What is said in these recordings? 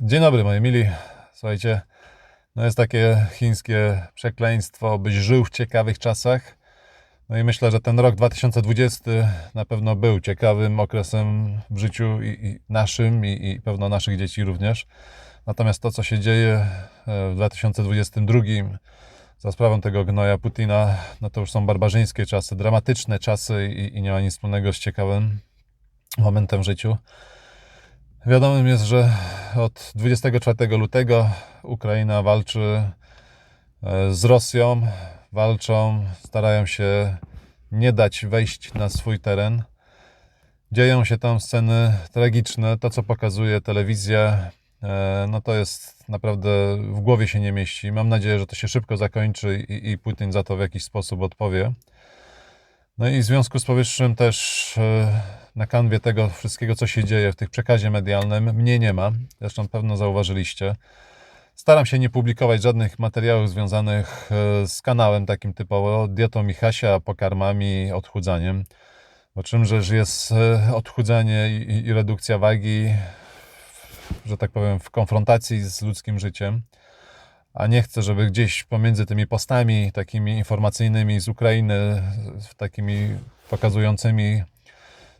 Dzień dobry, moi mili. Słuchajcie, no jest takie chińskie przekleństwo, byś żył w ciekawych czasach. No i myślę, że ten rok 2020 na pewno był ciekawym okresem w życiu i, i naszym, i, i pewno naszych dzieci również. Natomiast to, co się dzieje e, w 2022 za sprawą tego gnoja Putina, no to już są barbarzyńskie czasy, dramatyczne czasy i, i nie ma nic wspólnego z ciekawym momentem w życiu. Wiadomym jest, że od 24 lutego Ukraina walczy e, z Rosją, walczą, starają się nie dać wejść na swój teren. Dzieją się tam sceny tragiczne. To, co pokazuje telewizja, e, no to jest naprawdę w głowie się nie mieści. Mam nadzieję, że to się szybko zakończy i, i Putin za to w jakiś sposób odpowie. No i w związku z powyższym też e, na kanwie tego wszystkiego, co się dzieje w tych przekazie medialnym, mnie nie ma. Zresztą pewno zauważyliście. Staram się nie publikować żadnych materiałów związanych e, z kanałem takim typowo dietą Michasia, pokarmami, odchudzaniem. Bo czymże jest e, odchudzanie i redukcja wagi, że tak powiem, w konfrontacji z ludzkim życiem a nie chcę, żeby gdzieś pomiędzy tymi postami takimi informacyjnymi z Ukrainy, takimi pokazującymi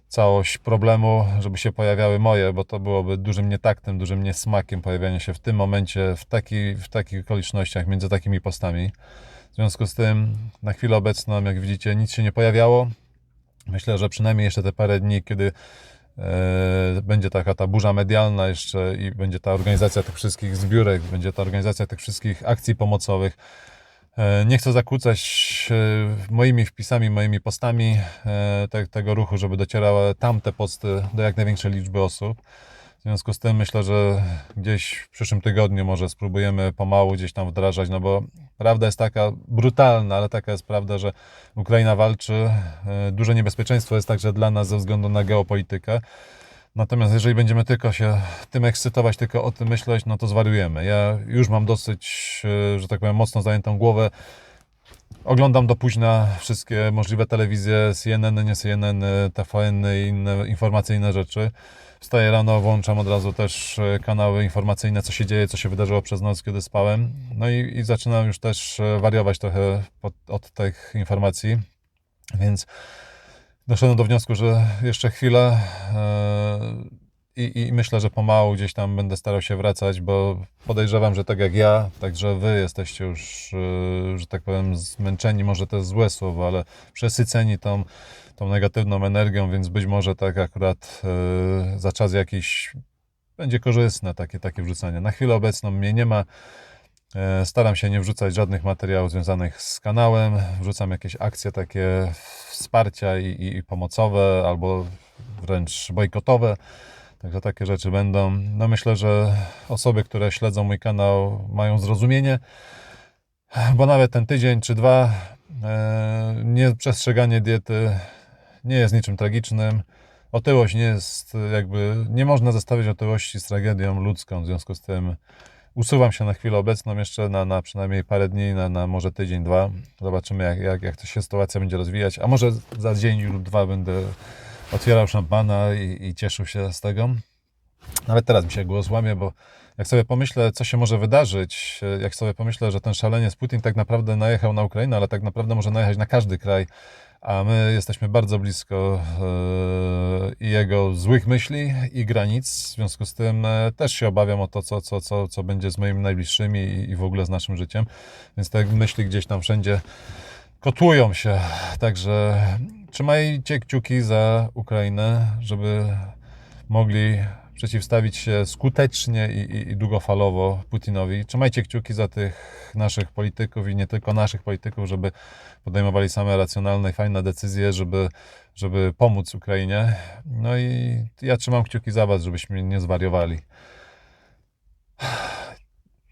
całość problemu, żeby się pojawiały moje, bo to byłoby dużym nietaktem, dużym niesmakiem pojawiania się w tym momencie, w, taki, w takich okolicznościach, między takimi postami. W związku z tym, na chwilę obecną, jak widzicie, nic się nie pojawiało. Myślę, że przynajmniej jeszcze te parę dni, kiedy będzie taka ta burza medialna jeszcze i będzie ta organizacja tych wszystkich zbiórek, będzie ta organizacja tych wszystkich akcji pomocowych, E, nie chcę zakłócać e, moimi wpisami, moimi postami e, te, tego ruchu, żeby docierały tamte posty do jak największej liczby osób. W związku z tym myślę, że gdzieś w przyszłym tygodniu może spróbujemy pomału gdzieś tam wdrażać, no bo prawda jest taka brutalna, ale taka jest prawda, że Ukraina walczy. Duże niebezpieczeństwo jest także dla nas ze względu na geopolitykę. Natomiast jeżeli będziemy tylko się tym ekscytować, tylko o tym myśleć, no to zwariujemy. Ja już mam dosyć, e, że tak powiem, mocno zajętą głowę. Oglądam do późna wszystkie możliwe telewizje, CNN, nie CNN, TVN i inne informacyjne rzeczy. Wstaję rano, włączam od razu też e, kanały informacyjne, co się dzieje, co się wydarzyło przez noc, kiedy spałem. No i, i zaczynam już też e, wariować trochę pod, od tych informacji. Więc doszedłem do wniosku, że jeszcze chwilę e, i, i, myślę, że pomału gdzieś tam będę starał się wracać, bo podejrzewam, że tak jak ja, także wy jesteście już, e, że tak powiem, zmęczeni, może to jest złe słowo, ale przesyceni tą, tą negatywną energią, więc być może tak akurat e, za czas jakiś będzie korzystne takie, takie wrzucanie. Na chwilę obecną mnie nie ma. Staram się nie wrzucać żadnych materiałów związanych z kanałem. Wrzucam jakieś akcje takie wsparcia i, i, pomocowe, albo wręcz bojkotowe. Także takie rzeczy będą. No myślę, że osoby, które śledzą mój kanał, mają zrozumienie, bo nawet ten tydzień czy dwa e, nieprzestrzeganie diety nie jest niczym tragicznym. Otyłość nie jest jakby, nie można zestawiać otyłości z tragedią ludzką, w związku z tym usuwam się na chwilę obecną jeszcze na, na przynajmniej parę dni, na, na może tydzień, dwa. Zobaczymy, jak, jak, jak to się sytuacja będzie rozwijać. A może za dzień lub dwa będę otwierał szampana i, i cieszył się z tego. Nawet teraz mi się głos łamie, bo jak sobie pomyślę, co się może wydarzyć, jak sobie pomyślę, że ten szaleniec Putin tak naprawdę najechał na Ukrainę, ale tak naprawdę może najechać na każdy kraj, a my jesteśmy bardzo blisko e, jego złych myśli i granic. W związku z tym e, też się obawiam o to, co, co, co, co będzie z moimi najbliższymi i w ogóle z naszym życiem. Więc te myśli gdzieś tam wszędzie kotłują się. Także trzymajcie kciuki za Ukrainę, żeby mogli przeciwstawić się skutecznie i, i, i, długofalowo Putinowi. Trzymajcie kciuki za tych naszych polityków i nie tylko naszych polityków, żeby podejmowali same racjonalne i fajne decyzje, żeby, żeby pomóc Ukrainie. No i ja trzymam kciuki za Was, żebyśmy nie zwariowali.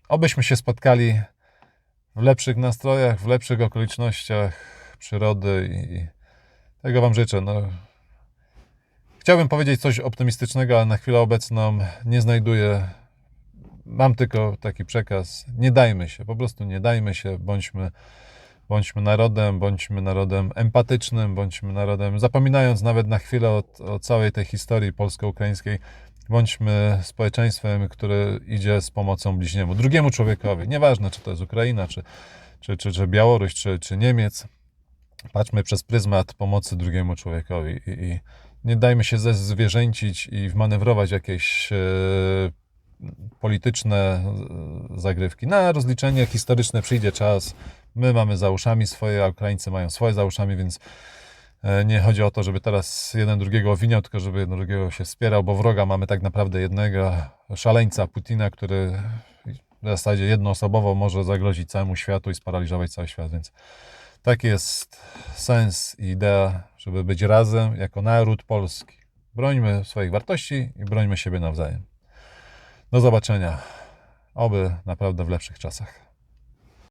Obyśmy się spotkali w lepszych nastrojach, w lepszych okolicznościach przyrody i tego Wam życzę. No, Chciałbym powiedzieć coś optymistycznego, ale na chwilę obecną nie znajduję. Mam tylko taki przekaz. Nie dajmy się, po prostu nie dajmy się, bądźmy, bądźmy narodem, bądźmy narodem empatycznym, bądźmy narodem, zapominając nawet na chwilę o, o całej tej historii polsko-ukraińskiej, Bądźmy społeczeństwem, które idzie z pomocą bliźniemu, drugiemu człowiekowi. Nieważne, czy to jest Ukraina, czy, czy, czy, czy Białoruś, czy, czy Niemiec. Patrzmy przez pryzmat pomocy drugiemu człowiekowi i, i nie dajmy się zezwierzęcić i wmanewrować jakieś e, polityczne e, zagrywki. Na rozliczenie historyczne przyjdzie czas. My mamy za uszami swoje, a Ukraińcy mają swoje za uszami, więc e, nie chodzi o to, żeby teraz jeden drugiego owiniał, tylko żeby jeden drugiego się wspierał, bo wroga mamy tak naprawdę jednego szaleńca Putina, który w zasadzie jednoosobowo może zagrozić całemu światu i sparaliżować cały świat, więc taki jest sens i idea, żeby być razem jako naród polski. Brońmy swoich wartości i brońmy siebie nawzajem. Do zobaczenia. Oby naprawdę w lepszych czasach.